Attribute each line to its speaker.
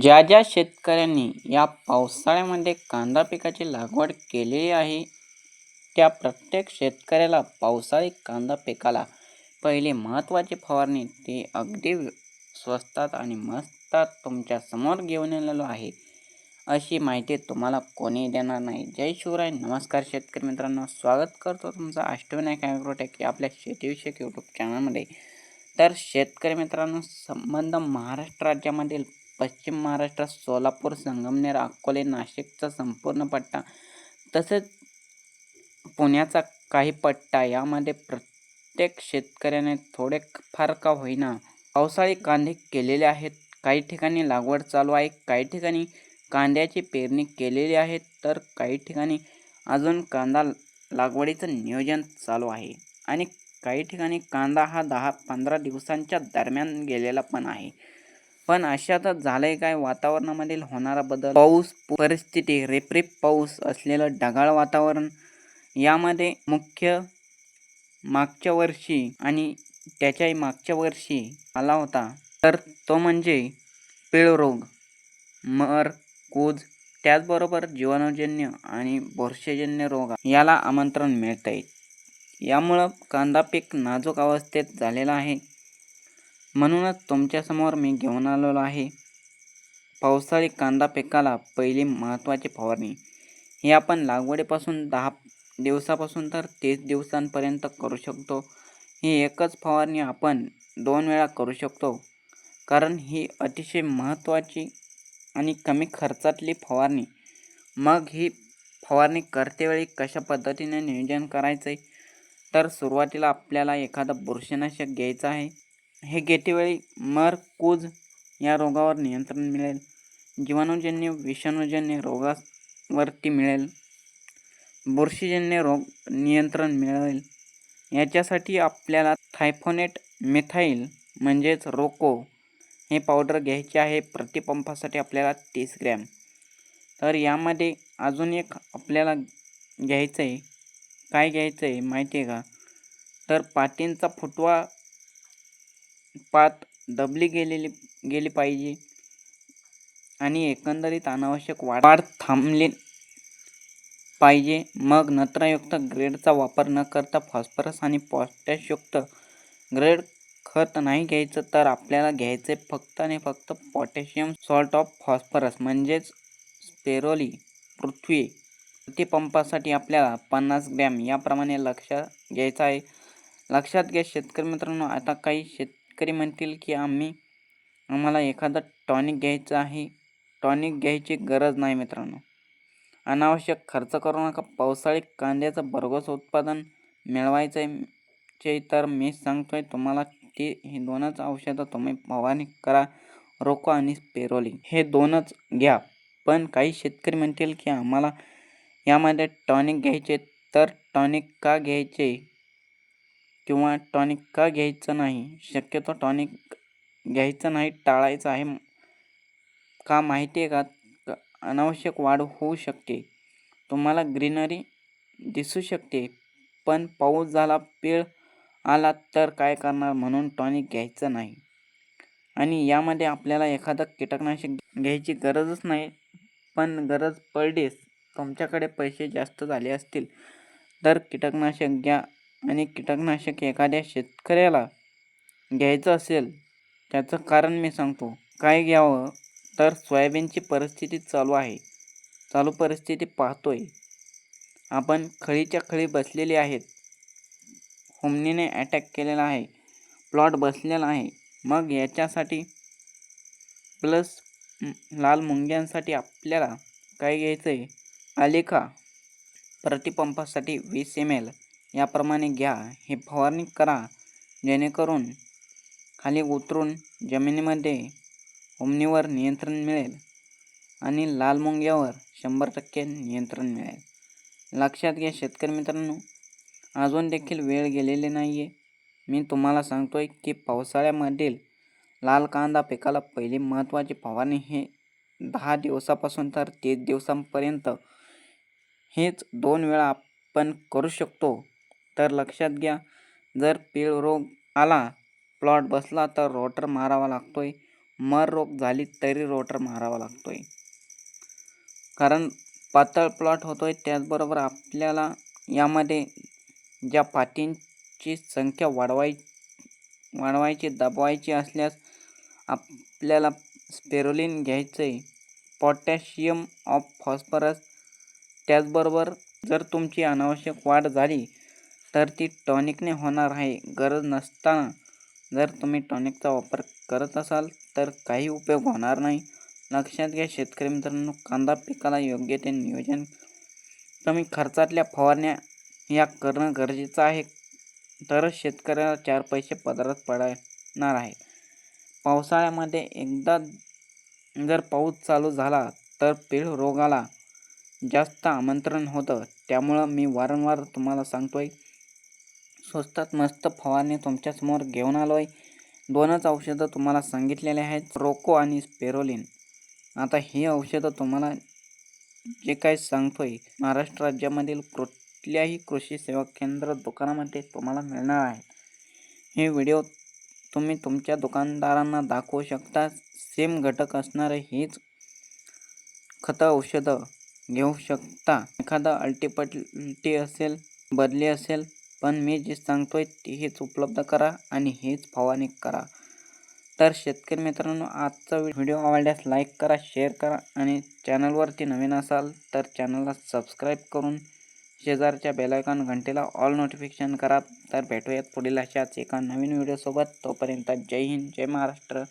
Speaker 1: ज्या ज्या शेतकऱ्यांनी या पावसाळ्यामध्ये कांदा पिकाची लागवड केलेली आहे त्या प्रत्येक शेतकऱ्याला पावसाळी कांदा पिकाला पहिली महत्त्वाची फवारणी ती अगदी स्वस्तात आणि मस्तात तुमच्यासमोर घेऊन आलेलो आहे. अशी माहिती तुम्हाला कोणी देणार नाही. जय शिवराय. नमस्कार शेतकरी मित्रांनो. स्वागत करतो तुमचा अष्टविनायक ॲग्रोटेक या आपल्या शेतीविषयक यूट्यूब चॅनलमध्ये तर शेतकरी मित्रांनो संबंध महाराष्ट्र राज्यामधील पश्चिम महाराष्ट्र सोलापूर संगमनेर अकोले नाशिकचा संपूर्ण पट्टा तसेच पुण्याचा काही पट्टा यामध्ये प्रत्येक शेतकऱ्याने थोडे फार का होईना पावसाळी कांदे केलेले आहेत. काही ठिकाणी लागवड चालू आहे काही ठिकाणी कांद्याची पेरणी केलेली आहे तर काही ठिकाणी अजून कांदा लागवडीचं नियोजन चालू आहे आणि काही ठिकाणी कांदा हा दहा पंधरा दिवसांच्या दरम्यान गेलेला पण आहे. पण अशातच झालंय काय? वातावरणामधील होणारा बदल पाऊस परिस्थिती रेपरिप पाऊस असलेलं ढगाळ वातावरण यामध्ये मुख्य मागच्या वर्षी आणि त्याच्याही मागच्या वर्षी आला होता. तर तो म्हणजे रोग मर कूज त्याचबरोबर जीवाणूजन्य आणि बुरशीजन्य रोग याला आमंत्रण मिळत आहे यामुळं कांदा पीक नाजूक अवस्थेत झालेला आहे. म्हणूनच तुमच्यासमोर मी घेऊन आलेलो आहे. पावसाळी कांदा पिकाला पहिली महत्त्वाची फवारणी. ही आपण लागवडीपासून दहा दिवसापासून तर तीस दिवसांपर्यंत करू शकतो. ही एकच फवारणी आपण दोन वेळा करू शकतो. कारण ही अतिशय महत्त्वाची आणि कमी खर्चातली फवारणी. मग ही फवारणी करतेवेळी कशा पद्धतीने नियोजन करायचं? आहे तर सुरुवातीला आपल्याला एखादं बुरशीनाशक घ्यायचं आहे. हे घेतेवेळी मर कूज या रोगावर नियंत्रण मिळेल. जीवाणूजन्य विषाणूजन्य रोगावरती मिळेल. बुरशीजन्य रोग नियंत्रण मिळेल. याच्यासाठी आपल्याला थायफोनेट मिथाईल म्हणजेच रोको हे पावडर घ्यायचे आहे प्रतिपंपासाठी आपल्याला तीस ग्रॅम. तर यामध्ये अजून एक आपल्याला घ्यायचं आहे काय घ्यायचं आहे माहिती आहे का? तर पातींचा फुटवा पात दबली गेलेली गेली पाहिजे. आणि एकंदरीत अनावश्यक वाढ वाढ थांबली पाहिजे. मग नत्रयुक्त ग्रेडचा वापर न करता फॉस्फरस आणि पॉटॅशयुक्त ग्रेड खत नाही घ्यायचं तर आपल्याला घ्यायचे फक्त आणि फक्त पोटॅशियम सॉल्ट ऑफ फॉस्फरस म्हणजेच स्पेरोली पृथ्वी प्रतिपंपासाठी आपल्याला पन्नास ग्रॅम. याप्रमाणे लक्ष घ्यायचं आहे. लक्षात घ्या शेतकरी मित्रांनो आता काही शेत शेतकरी म्हणतील की आम्ही आम्हाला एखादं टॉनिक घ्यायचं आहे टॉनिक घ्यायची गरज नाही मित्रांनो. अनावश्यक खर्च करू नका. पावसाळी कांद्याचं भरघोस उत्पादन मिळवायचं आहे तर मी सांगतो आहे तुम्हाला ती ही दोनच औषधं तुम्ही फवारणी करा रोको आणि पेरोली. हे दोनच घ्या. पण काही शेतकरी म्हणतील की आम्हाला यामध्ये टॉनिक घ्यायचे तर टॉनिक का घ्यायचे? किंवा टॉनिक का घ्यायचं नाही? शक्यतो टॉनिक घ्यायचं नाही टाळायचं आहे. का माहिती आहे का? अनावश्यक वाढ होऊ शकते. तुम्हाला ग्रीनरी दिसू शकते पण पाऊस झाला पेळ आला तर काय करणार म्हणून टॉनिक घ्यायचं नाही. आणि यामध्ये आपल्याला एखादं कीटकनाशक घ्यायची गरजच नाही पण गरज पडलीच. तुमच्याकडे पैसे जास्त झाले असतील तर कीटकनाशक घ्या. आणि कीटकनाशक एखाद्या शेतकऱ्याला घ्यायचं असेल त्याचं कारण मी सांगतो. काय घ्यावं? तर सोयाबीनची परिस्थिती चालू आहे. चालू परिस्थिती पाहतोय. आपण खळीच्या खळी बसलेली आहेत. हुमनीने अटॅक केलेला आहे. प्लॉट बसलेला आहे. मग याच्यासाठी प्लस लाल मुंग्यांसाठी आपल्याला काय घ्यायचं आहे आलेखा. प्रतिपंपासाठी वीस एम एल याप्रमाणे घ्या. हे फवारणी करा. जेणेकरून खाली उतरून जमिनीमध्ये ओमनीवर नियंत्रण मिळेल आणि लाल मुंग्यावर शंभर टक्के नियंत्रण मिळेल. लक्षात घ्या शेतकरी मित्रांनो अजून देखील वेळ गेलेली नाही आहे मी तुम्हाला सांगतो आहे की पावसाळ्यामधील लाल कांदा पिकाला पहिली महत्त्वाची फवारणी हे दहा दिवसापासून तर तीस दिवसांपर्यंत हेच दोन वेळा आपण करू शकतो. तर लक्षात घ्या जर पीळ रोग आला प्लॉट बसला तर रोटर मारावा लागतो आहे मर रोग झाली तरी रोटर मारावा लागतोय. कारण पातळ प्लॉट होतोय त्याचबरोबर आपल्याला यामध्ये ज्या पातींची संख्या वाढवाय वाढवायची दबवायची असल्यास आपल्याला स्पेरोलिन घ्यायचं आहे पोटॅशियम ऑफ फॉस्फरस त्याचबरोबर जर तुमची अनावश्यक वाढ झाली तर ती टॉनिकने होणार आहे. गरज नसताना जर तुम्ही टॉनिकचा वापर करत असाल तर काही उपयोग होणार नाही. लक्षात घ्या शेतकरी मित्रांनो कांदा पिकाला योग्य ते नियोजन कमी खर्चातल्या फवारण्या या करणं गरजेचं आहे. तरच शेतकऱ्याला चार पैसे पदरात पडणार आहे. पावसाळ्यामध्ये एकदा जर पाऊस चालू झाला तर पीळ रोगाला जास्त आमंत्रण होतं. त्यामुळं मी वारंवार तुम्हाला सांगतो आहे स्वस्तात मस्त फवारणी तुमच्यासमोर घेऊन आलो आहे दोनच औषधं तुम्हाला सांगितलेले आहेत रोको आणि स्पेरोलिन. आता ही औषधं तुम्हाला जे काही आहे महाराष्ट्र राज्यामधील कुठल्याही कृषी सेवा केंद्र दुकानामध्ये तुम्हाला मिळणार आहे. हे व्हिडिओ तुम्ही तुमच्या दुकानदारांना दाखवू शकता. सेम घटक असणारे हीच खतं औषधं घेऊ शकता. एखादा अल्टीपल्टी असेल बदली असेल पण मी जे सांगतोय ते हेच उपलब्ध करा आणि हेच फवारणी करा. तर शेतकरी मित्रांनो आजचा व्हिडिओ आवडल्यास लाईक करा शेअर करा आणि चॅनलवरती नवीन असाल तर चॅनलला सबस्क्राईब करून शेजारच्या बेलायकॉन घंटेला ऑल नोटिफिकेशन करा. तर भेटूयात पुढील अशाच एका नवीन व्हिडिओसोबत. तोपर्यंत जय हिंद जय महाराष्ट्र.